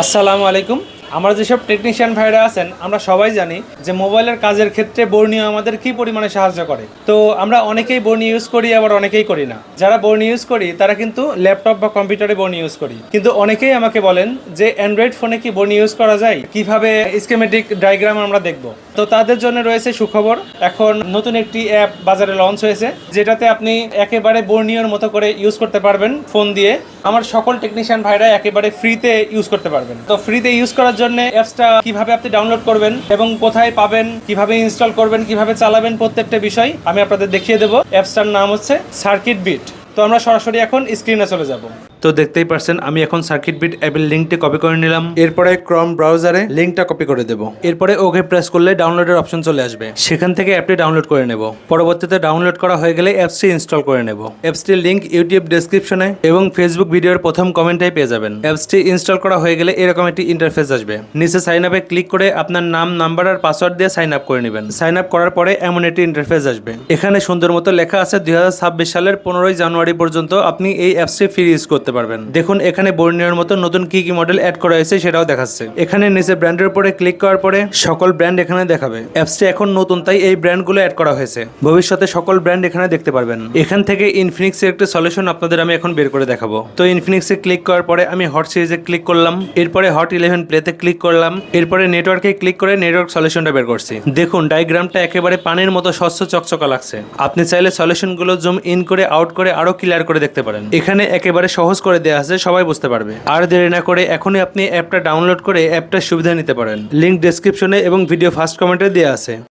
আসসালামু আলাইকুম। আমরা যেসব টেকনিশিয়ান ভাইরা আছেন, আমরা সবাই জানি যে মোবাইলের কাজের ক্ষেত্রে বর্ণীয় আমাদের কি পরিমাণে সাহায্য করে। তো আমরা অনেকেই বর্ণি ইউজ করি, আবার অনেকেই করি না। যারা বর্ণি ইউজ করি, তারা কিন্তু ল্যাপটপ বা কম্পিউটারে বর্ণি ইউজ করি। কিন্তু অনেকেই আমাকে বলেন যে অ্যান্ড্রয়েড ফোনে কি বর্ণি ইউজ করা যায়? কীভাবে স্কেমেটিক ডায়াগ্রাম আমরা দেখব? তো তাদের জন্য রয়েছে সুখবর। এখন নতুন একটি অ্যাপ বাজারে লঞ্চ হয়েছে, যেটাতে আপনি একেবারে বর্ণীয়র মতো করে ইউজ করতে পারবেন ফোন দিয়ে। আমার সকল টেকনিশিয়ান ভাইরা একেবারে ফ্রিতে ইউজ করতে পারবেন। তো ফ্রিতে ইউজ করার জন্য অ্যাপসটা কীভাবে আপনি ডাউনলোড করবেন এবং কোথায় পাবেন, কীভাবে ইনস্টল করবেন, কীভাবে চালাবেন প্রত্যেকটা বিষয় আমি আপনাদের দেখিয়ে দেবো। অ্যাপসটার নাম হচ্ছে সার্কিট বিট তো আমরা সরাসরি এখন স্ক্রিনে চলে যাব। তো দেখতেই পারছেন আমি এখন সার্কিট বিট অ্যাপের লিঙ্কটি কপি করে নিলাম। এরপরে ক্রম ব্রাউজারে লিঙ্কটা কপি করে দেব। এরপরে ওকে প্রেস করলে ডাউনলোডের অপশন চলে আসবে। সেখান থেকে অ্যাপটি ডাউনলোড করে নেব। পরবর্তীতে ডাউনলোড করা হয়ে গেলে অ্যাপসটি ইনস্টল করে নেব। অ্যাপসটির লিঙ্ক ইউটিউব ডেসক্রিপশনে এবং ফেসবুক ভিডিওর প্রথম কমেন্টেই পেয়ে যাবেন। অ্যাপসটি ইনস্টল করা হয়ে গেলে এরকম একটি ইন্টারফেস আসবে। নিচে সাইন আপে ক্লিক করে আপনার নাম নাম্বার আর পাসওয়ার্ড দিয়ে সাইন আপ করে নেবেন। সাইন আপ করার পরে এমন একটি ইন্টারফেস আসবে। এখানে সুন্দর মতো লেখা আছে দুই হাজার ছাব্বিশ সালের পনেরোই জানুয়ারি পর্যন্ত আপনি এই অ্যাপসটি ফ্রি ইউজ করতে পারবেন। দেখুন, এখানে বর্ণিয়ার মতো নতুন কি কি মডেল অ্যাড করা হয়েছে সেটাও দেখাচ্ছে। এখানে নিচে ব্র্যান্ডের উপরে ক্লিক করার পরে সকল ব্র্যান্ড এখানে দেখাবে। অ্যাপসটি এখন নতুন, তাই এই ব্র্যান্ডগুলো অ্যাড করা হয়েছে। ভবিষ্যতে সকল ব্র্যান্ড এখানে দেখতে পারবেন। এখান থেকে ইনফিনিক্সের একটা সলিউশন আপনাদের আমি এখন বের করে দেখাবো। তো ইনফিনিক্সে ক্লিক করার পরে আমি হট সিরিজে ক্লিক করলাম। এরপরে হট ইলেভেন প্লেতে ক্লিক করলাম। এরপরে নেটওয়ার্কে ক্লিক করে নেটওয়ার্ক সলিউশনটা বের করছি। দেখুন ডায়াগ্রামটা একেবারে পানির মতো স্বচ্ছ চকচকা লাগছে। আপনি চাইলে সলিউশনগুলো জুম ইন করে আউট করে আরও ক্লিয়ার করে দেখতে পারেন। এখানে একেবারে সহজ করে দেওয়া আছে, সবাই বুঝতে পারবে। আর দেরি না করে এখনই আপনি অ্যাপটা ডাউনলোড করে অ্যাপটার সুবিধা নিতে পারেন। লিঙ্ক ডেসক্রিপশনে এবং ভিডিও ফার্স্ট কমেন্টে দেওয়া আছে।